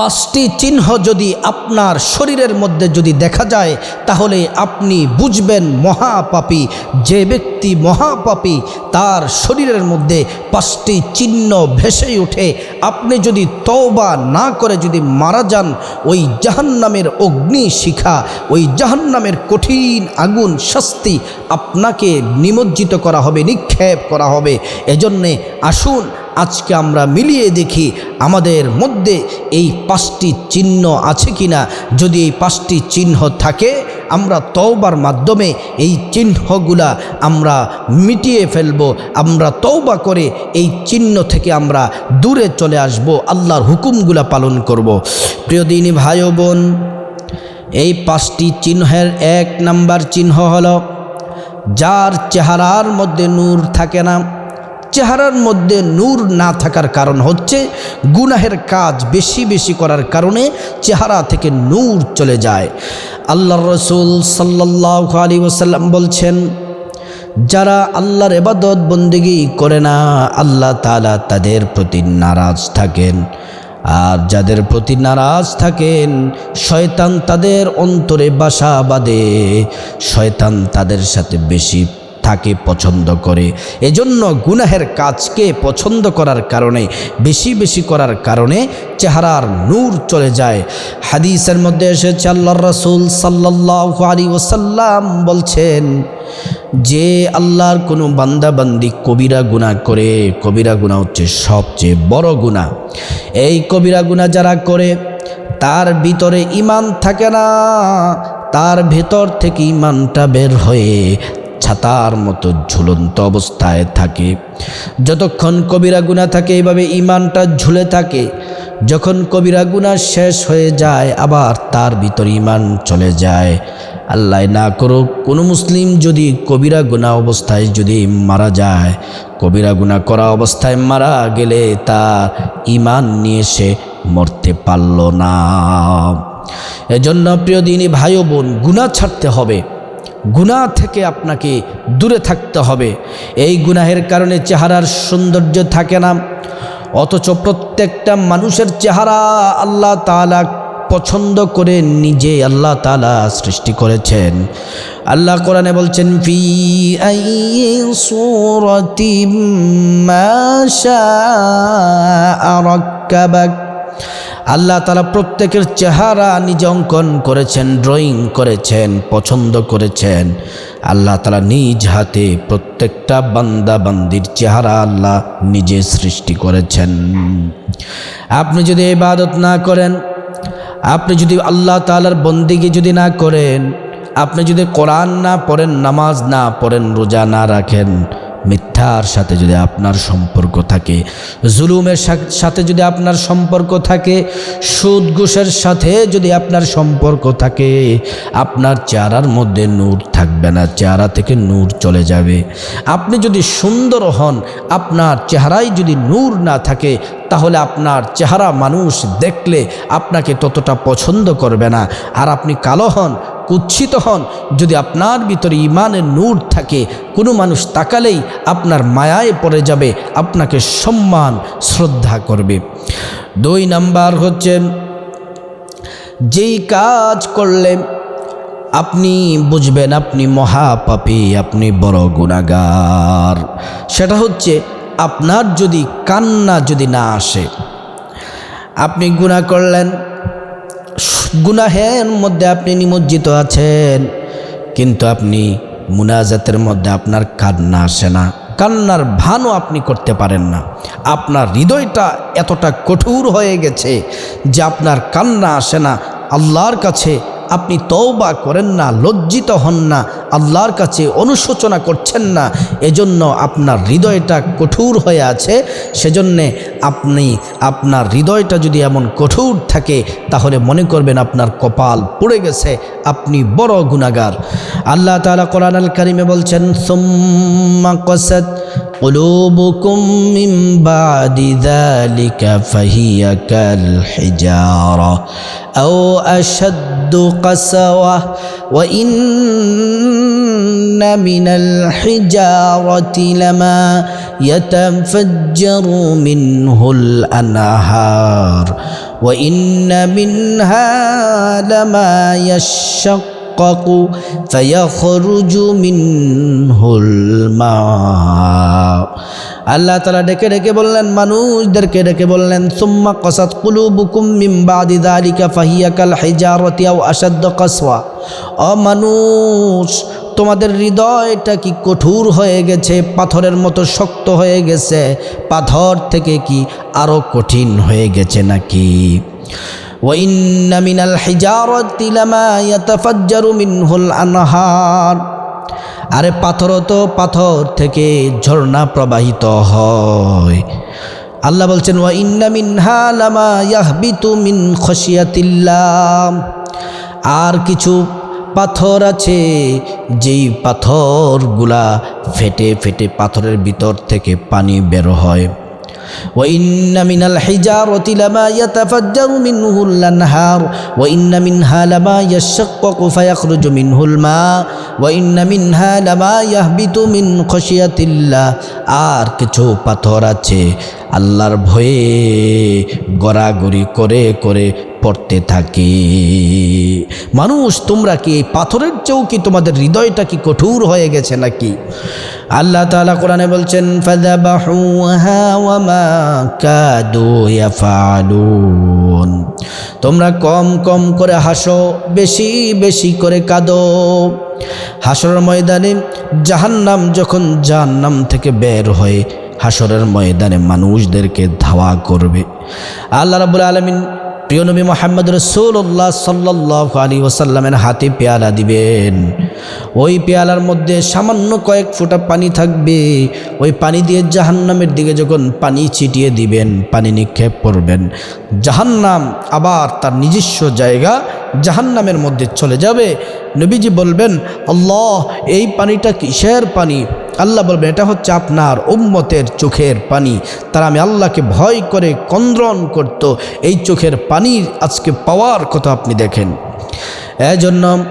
পাঁচটি চিহ্ন যদি আপনার শরীরের মধ্যে যদি দেখা যায়, তাহলে আপনি বুঝবেন মহাপাপী। যে ব্যক্তি মহাপাপী, তার শরীরের মধ্যে পাঁচটি চিহ্ন ভেসে ওঠে। আপনি যদি তওবা না করে যদি মারা যান, ওই জাহান্নামের অগ্নি শিখা, ওই জাহান্নামের কঠিন আগুন শাস্তি আপনাকে নিমজ্জিত করা হবে, নিক্ষেপ করা হবে। এজন্যে আসুন, আজকে আমরা মিলিয়ে দেখি আমাদের মধ্যে এই পাঁচটি চিহ্ন আছে কি না যদি এই পাঁচটি চিহ্ন থাকে, আমরা তওবার মাধ্যমে এই চিহ্নগুলা আমরা মিটিয়ে ফেলব, আমরা তওবা করে এই চিহ্ন থেকে আমরা দূরে চলে আসব, আল্লাহর হুকুমগুলা পালন করব। প্রিয় দিনী ভাই বোন, এই পাঁচটি চিহ্নের এক নাম্বার চিহ্ন হলো, যার চেহারার মধ্যে নূর থাকে না চেহারার মধ্যে নূর না থাকার কারণ হচ্ছে গুনাহের কাজ বেশি বেশি করার কারণে চেহারা থেকে নূর চলে যায়। আল্লাহ রসুল সাল্লাহ আলী ওসাল্লাম বলছেন, যারা আল্লাহর এবাদত বন্দিগি করে না, আল্লাহ তালা তাদের প্রতি নারাজ থাকেন। আর যাদের প্রতি নারাজ থাকেন, শয়তান তাদের অন্তরে বাসা বাঁধে, শয়তান তাদের সাথে বেশি থাকে পছন্দ করে। এজন্য গুনাহের কাজকে পছন্দ করার কারণে, বেশি বেশি করার কারণে চেহারার নূর চলে যায়। হাদিসের মধ্যে এসেছে আল্লাহ রসুল সাল্লাহ আলী ওসাল্লাম বলছেন, যে আল্লাহর কোনো বান্দাবান্দি কবিরা গুণা করে, কবিরা গুণা হচ্ছে সবচেয়ে বড় গুণা এই কবিরা গুণা যারা করে, তার ভিতরে ইমান থাকে না, তার ভেতর থেকে ইমানটা বের হয়ে ছাতার মতো ঝুলন্ত অবস্থায় থাকে। যতক্ষণ কবিরা গুণা থাকে এইভাবে ইমানটা ঝুলে থাকে। যখন কবিরা গুণা শেষ হয়ে যায়, আবার তার ভিতর ইমান চলে যায়। আল্লাহ না করুক, কোনো মুসলিম যদি কবিরা গুণা অবস্থায় যদি মারা যায়, কবিরা গুণা করা অবস্থায় মারা গেলে তার ইমান নিয়ে সে মরতে পারল না। এজন্য প্রিয় দিনী ভাই বোন, গুণা ছাড়তে হবে। গুনাহ থেকে আপনাকে দূরে থাকতে হবে। এই গুনাহের কারণে চেহারার সৌন্দর্য থাকে না। অথচ প্রত্যেকটা মানুষের চেহারা আল্লাহ তালা পছন্দ করে নিজে আল্লাহ তালা সৃষ্টি করেছেন। আল্লাহ কোরআনে বলছেন, ফি সুরতি মাশা আল্লাহ তালা প্রত্যেকের চেহারা নিজে অঙ্কন করেছেন ড্রয়িং করেছেন, পছন্দ করেছেন। আল্লাহ তালা নিজ হাতে প্রত্যেকটা বান্দা বান্দির চেহারা আল্লাহ নিজে সৃষ্টি করেছেন। আপনি যদি ইবাদত না করেন, আপনি যদি আল্লাহ তালার বন্দিগি যদি না করেন, আপনি যদি কোরআন না পড়েন, নামাজ না পড়েন, রোজা না রাখেন মিথ্যার সাথে যদি আপনার সম্পর্ক থাকে, জুলুমের সাথে যদি আপনার সম্পর্ক থাকে সুদ ঘুষের সাথে যদি আপনার সম্পর্ক থাকে, আপনার চেহারার মধ্যে নূর থাকবে না, চেহারা থেকে নূর চলে যাবে। আপনি যদি সুন্দর হন, আপনার চেহারায় যদি নূর না থাকে, তাহলে আপনার চেহারা মানুষ দেখলে আপনাকে ততটা পছন্দ করবে না। আর আপনি কালো হন কুচ্ছিত হন। যদি আপনার ভিতরে ইমানের নূর থাকে, কোনো মানুষ তাকালেই আপনার মায়ায় পড়ে যাবে, আপনাকে সম্মান, শ্রদ্ধা করবে। দুই নাম্বার হচ্ছে, যেই কাজ করলে আপনি বুঝবেন আপনি মহাপাপী, আপনি বড় গুণাগার সেটা হচ্ছে, আপনার যদি কান্না যদি না আসে, আপনি গুণা করলেন গুনাহের মধ্যে আপনি নিমজ্জিত আছেন, কিন্তু আপনি মুনাজাতের মধ্যে আপনার কান্না আসে না। কান্নার ভানও আপনি করতে পারেন না। আপনার হৃদয়টা এতটা কঠোর হয়ে গেছে যে আপনার কান্না আসে না। আল্লাহর কাছে আপনি তওবা করেন না, লজ্জিত হন না, আল্লাহর কাছে অনুশোচনা করছেন না, এজন্য আপনার হৃদয়টা কঠোর হয়ে আছে। সেজন্যে আপনি আপনার হৃদয়টা যদি এমন কঠোর থাকে, তাহলে মনে করবেন আপনার কপাল পড়ে গেছে, আপনি বড় গুণাগার আল্লাহ তালা কোরআন আল কারিমে বলছেন, সোম্মা কসত قلوبكم من بعد ذلك فهي كالحجارة أو أشد قسوة وإن من الحجارة لما يتفجر منه الأنهار وإن منها لما يشق يشقق فيخرج منه الماء আল্লাহ তালা ডেকে ডেকে বললেন মানুষদেরকে ডেকে বললেন সুম্মা কসাত কুলু বুকুম মিমবাদি দালিকা ফাহিয়াকাল হেজারতি আও আসাদ্দ কসওয়া অ মানুষ তোমাদের হৃদয়টা কি কঠোর হয়ে গেছে পাথরের মতো শক্ত হয়ে গেছে পাথর থেকে কি আরও কঠিন হয়ে গেছে নাকি وإن من الحجارة لما يتفجر منه الأنهار আরে পাথর তো পাথর থেকে ঝর্ণা প্রবাহিত হয় আল্লাহ বলছেন ওয়া ইন্না মিনহা লামা ইয়াহবিতু মিন খসিয়াতিল্লাহ আর কিছু পাথর আছে যেই পাথরগুলা ফেটে ফেটে পাথরের ভিতর থেকে পানি বের হয় وإن من الحجارة لما يتفجر منه الأنهار وإن منها لما يشقق فيخرج منه الماء وإن منها لما يهبط من خشية الله আর কিছু পাথর আছে আল্লাহর ভয়ে গড়াগড়ি করে করে পড়তে থাকে। মানুষ, তোমরা কি এই পাথরের চেয়েও কি তোমাদের হৃদয়টা কি কঠোর হয়ে গেছে নাকি? আল্লাহ তাআলা কোরআনে বলছেন তোমরা কম কম করে হাসো, বেশি বেশি করে কাঁদো। হাসরের ময়দানে জাহান্নাম যখন জাহান্নাম থেকে বের হয়ে হাসরের ময়দানে মানুষদেরকে ধাওয়া করবে। আল্লাহ রাবুল আলমিন প্রিয় নবী মোহাম্মদ রসুল্লাহ সাল্লাহ আলী ওসাল্লামের হাতে পেয়ালা দিবেন। ওই পেয়ালার মধ্যে সামান্য কয়েক ফোঁটা পানি থাকবে। ওই পানি দিয়ে জাহান্নামের দিকে যখন পানি ছিটিয়ে দিবেন, পানি নিক্ষেপ করবেন, জাহান্নাম আবার তার নিজস্ব জায়গা জাহান্নামের মধ্যে চলে যাবে। নবীজি বলবেন, আল্লাহ, এই পানিটা কিসের পানি? আল্লাহ বলবেন, এটা হচ্ছে আপনার উম্মতের চোখের পানি। তারা আমি আল্লাহকে ভয় করে কন্দ্রন করত। এই চোখের পানি আজকে পাওয়ার কথা আপনি দেখেন। এজন্য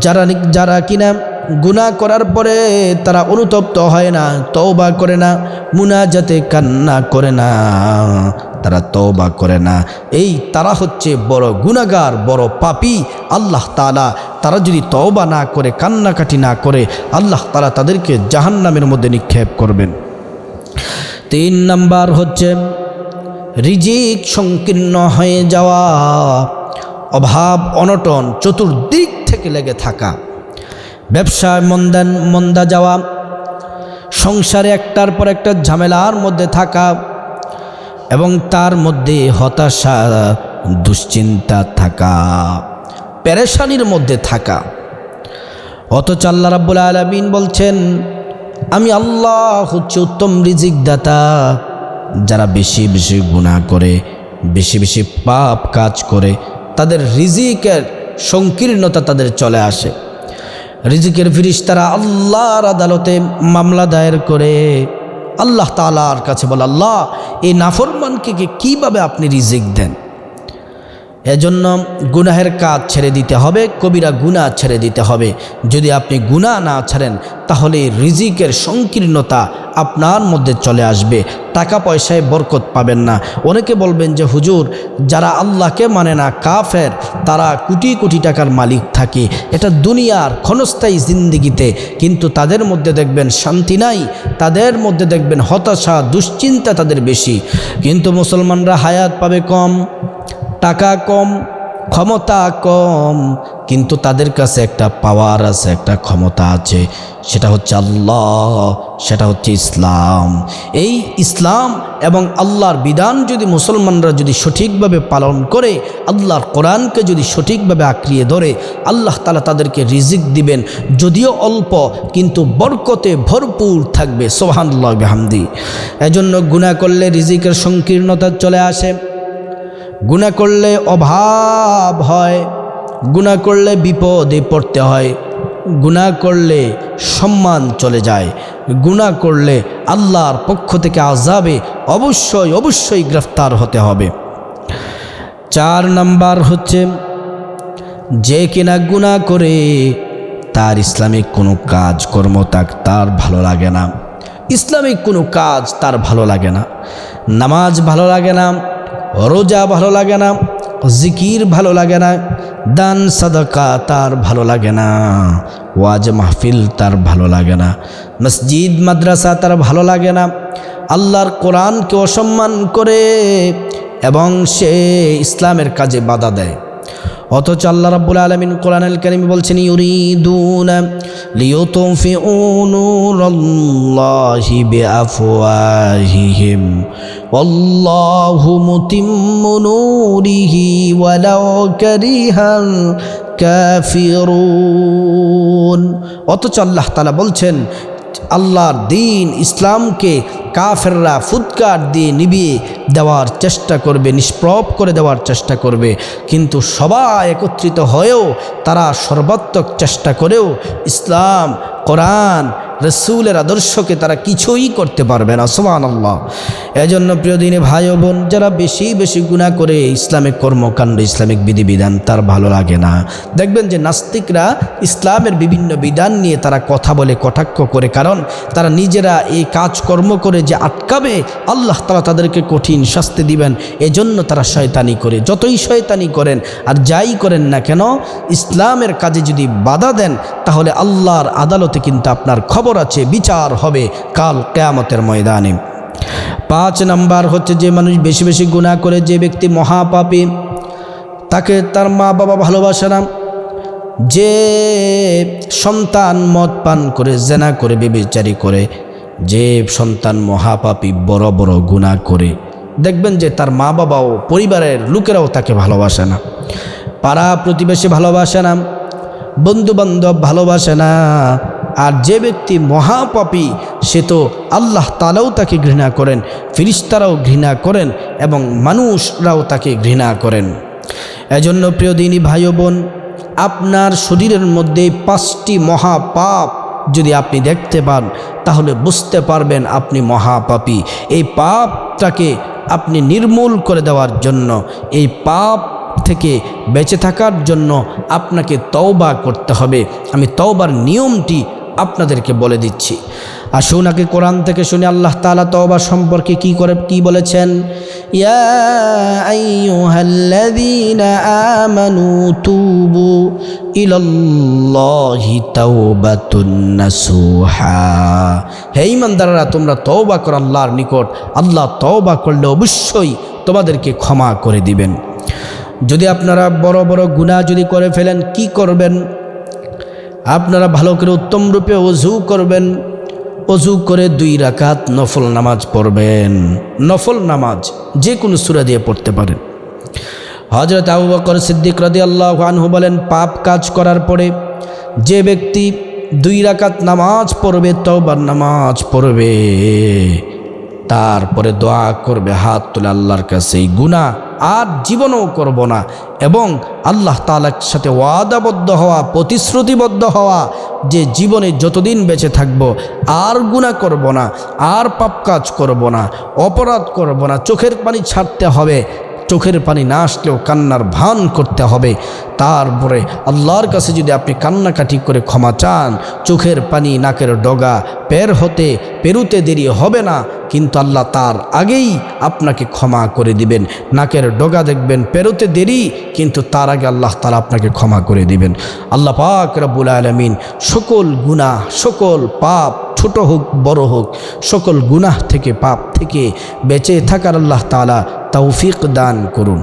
যারা যারা কিনা গুণা করার পরে তারা অনুতপ্ত হয় না, তওবা করে না, মুনাজাতে কান্না করে না। তারা তওবা করে না। এই তারা হচ্ছে বড় গুণাগার বড় পাপি। আল্লাহ তালা তারা যদি তওবা না করে, কান্নাকাটি না করে, আল্লাহ তালা তাদেরকে জাহান্নামের মধ্যে নিক্ষেপ করবেন। তিন নাম্বার হচ্ছে, রিজিক সংকীর্ণ হয়ে যাওয়া, অভাব, অনটন চতুর্দিক থেকে লেগে থাকা। ব্যবসায় মন্দান মন্দা যাওয়া, সংসারে একটার পর একটা ঝামেলার মধ্যে থাকা এবং তার মধ্যে হতাশা, দুশ্চিন্তা থাকা প্যারেশানির মধ্যে থাকা। অথচ আল্লাহ রাব্বুল আলমিন বলছেন, আমি আল্লাহ হচ্ছে উত্তম রিজিক দাতা যারা বেশি বেশি গুণা করে, বেশি বেশি পাপ কাজ করে, তাদের রিজিকের সংকীর্ণতা তাদের চলে আসে। রিজিকের ফিরিস তারা আল্লাহর আদালতে মামলা দায়ের করে, আল্লাহ তালার কাছে বলে, আল্লাহ এই নাফরমানকে কীভাবে আপনি রিজিক দেন? এজন্য গুনাহের কাজ ছেড়ে দিতে হবে, কবিরা গুণা ছেড়ে দিতে হবে। যদি আপনি গুণা না ছাড়েন, তাহলে রিজিকের সংকীর্ণতা আপনার মধ্যে চলে আসবে। টাকা পয়সায় বরকত পাবেন না। অনেকে বলবেন যে, হুজুর, যারা আল্লাহকে মানে না, কাফের, তারা কোটি কোটি টাকার মালিক থাকে। এটা দুনিয়ার ক্ষণস্থায়ী জিন্দিগিতে। কিন্তু তাদের মধ্যে দেখবেন শান্তি নাই, তাদের মধ্যে দেখবেন হতাশা, দুশ্চিন্তা তাদের বেশি। কিন্তু মুসলমানরা হায়াত পাবে কম। টাকা কম, ক্ষমতা কম, কিন্তু তাদের কাছে একটা পাওয়ার আছে, একটা ক্ষমতা আছে। সেটা হচ্ছে আল্লাহ, সেটা হচ্ছে ইসলাম। এই ইসলাম এবং আল্লাহর বিধান যদি মুসলমানরা যদি সঠিকভাবে পালন করে, আল্লাহর কোরআনকে যদি সঠিকভাবে আঁকড়িয়ে ধরে, আল্লাহ তালা তাদেরকে রিজিক দিবেন, যদিও অল্প, কিন্তু বরকতে ভরপুর থাকবে। সোহানুল্লাহ হামদি এজন্য গুণা করলে রিজিকের সংকীর্ণতা চলে আসে। গুণা করলে অভাব হয়, গুণা করলে বিপদে পড়তে হয়, গুণা করলে সম্মান চলে যায়, গুণা করলে আল্লাহর পক্ষ থেকে আজাবে অবশ্যই অবশ্যই গ্রেফতার হতে হবে। চার নাম্বার হচ্ছে, যে কিনা গুণা করে তার ইসলামিক কোনো কাজকর্ম তার ভালো লাগে না। ইসলামিক কোনো কাজ তার ভালো লাগে না। নামাজ ভালো লাগে না। রোজা ভালো লাগে না, জিকির ভালো লাগে না, দান, সাদাকা তার ভালো লাগে না, ওয়াজ মাহফিল তার ভালো লাগে না, মসজিদ, মাদ্রাসা তার ভালো লাগে না, আল্লাহর কোরআনকে অসম্মান করে এবং সে ইসলামের কাজে বাধা দেয়। অথচ আল্লাহ রাব্বুল আলামিন কোরআনুল কারীম বলছেন, ইউরিদুনা ওয়াল্লাহু متم نوره ولو كره কাফিরুন অথচ আল্লাহ তাআলা বলছেন আল্লাহর দিন ইসলামকে কাফেররা ফুৎকার দিয়ে নিবিয়ে দেওয়ার চেষ্টা করবে, নিষ্প্রভ করে দেওয়ার চেষ্টা করবে। কিন্তু সবাই একত্রিত হয়েও তারা সর্বাত্মক চেষ্টা করেও ইসলাম, কোরআন, রসুলের আদর্শকে তারা কিছুই করতে পারবে না। সোমান আল্লাহ এজন্য প্রিয় দিনে ভাই বোন, যারা বেশি বেশি গুণা করে ইসলামিক কর্মকাণ্ড, ইসলামিক বিধিবিধান, তার ভালো লাগে না। দেখবেন যে নাস্তিকরা ইসলামের বিভিন্ন বিধান নিয়ে তারা কথা বলে কটাক্ষ করে, কারণ তারা নিজেরা এই কাজকর্ম করে যে আটকাবে, আল্লাহ তালা তাদেরকে কঠিন শাস্তি দিবেন। এজন্য তারা শয়তানি করে। যতই শয়তানি করেন, আর যাই করেন না কেন, ইসলামের কাজে যদি বাধা দেন, তাহলে আল্লাহর আদালতে কিন্তু আপনার খবর আছে, বিচার হবে কাল কেয়ামতের ময়দানে। পাঁচ নাম্বার হচ্ছে যে মানুষ বেশি বেশি গুণা করে যে ব্যক্তি মহাপাপী, তাকে তার মা বাবা ভালোবাসে না। যে সন্তান মদ পান করে, জেনা করে, বেবিচারি করে যে সন্তান মহাপাপী বড় বড় গুণা করে, দেখবেন যে তার মা বাবাও পরিবারের লোকেরাও তাকে ভালোবাসে না। পাড়া প্রতিবেশী ভালোবাসে না বন্ধু বান্ধব ভালোবাসে না, আর যে ব্যক্তি মহাপাপী, সে তো আল্লাহ তালাও তাকে ঘৃণা করেন ফিরিস্তারাও ঘৃণা করেন এবং মানুষরাও তাকে ঘৃণা করেন। এজন্য প্রিয় দিনী ভাই বোন, আপনার শরীরের মধ্যে পাঁচটি মহাপাপ যদি আপনি দেখতে পান, তাহলে বুঝতে পারবেন আপনি মহাপাপী। এই পাপটাকে আপনি নির্মূল করে দেওয়ার জন্য, এই পাপ থেকে বেঁচে থাকার জন্য আপনাকে তওবা করতে হবে। আমি তওবার নিয়মটি আপনাদেরকে বলে দিচ্ছি। আসুন আগে কোরআন থেকে শুনে আল্লাহ তালা তওবা সম্পর্কে কি করে, কি বলেছেন? আমানু হে ইমানদাররা তোমরা তওবা করো আল্লাহর নিকট। আল্লাহ তওবা করলে অবশ্যই তোমাদেরকে ক্ষমা করে দিবেন। যদি আপনারা বড় বড় গুনাহ যদি করে ফেলেন, কি করবেন? আপনারা ভালো করে উত্তম রূপে অজু করবেন। অজু করে দুই রাকাত নফল নামাজ পড়বেন। নফল নামাজ যে কোনো সুরা দিয়ে পড়তে পারেন। হজরত আবু বকর সিদ্দিক রদি আল্লাহ বলেন, পাপ কাজ করার পরে যে ব্যক্তি দুই রাকাত নামাজ পড়বে, তওবার নামাজ পড়বে, তারপরে দোয়া করবে, হাত তুলে আল্লাহর কাছে। এই গুণা আর জীবনও করব না। এবং আল্লাহ তালার সাথে ওয়াদাবদ্ধ হওয়া, প্রতিশ্রুতিবদ্ধ হওয়া, যে জীবনে যতদিন বেঁচে থাকব, আর গুণা করব না, আর পাপ কাজ করব না, অপরাধ করব না, চোখের পানি ছাড়তে হবে চোখের পানি না আসলেও কান্নার ভান করতে হবে। তারপরে আল্লাহর কাছে যদি আপনি কান্নাকাটি করে ক্ষমা চান, চোখের পানি নাকের ডগা পের হতে পেরুতে দেরি হবে না, কিন্তু আল্লাহ তার আগেই আপনাকে ক্ষমা করে দিবেন। নাকের ডগা দেখবেন পেরোতে দেরি, কিন্তু তার আগে আল্লাহ তারা আপনাকে ক্ষমা করে দিবেন। আল্লাহ পাক রব্বুল আলমিন সকল গুনাহ, সকল পাপ ছোট হোক, বড় হোক, সকল গুনাহ থেকে, পাপ থেকে বেঁচে থাকার আল্লাহ তালা তৌফিক দান করুন।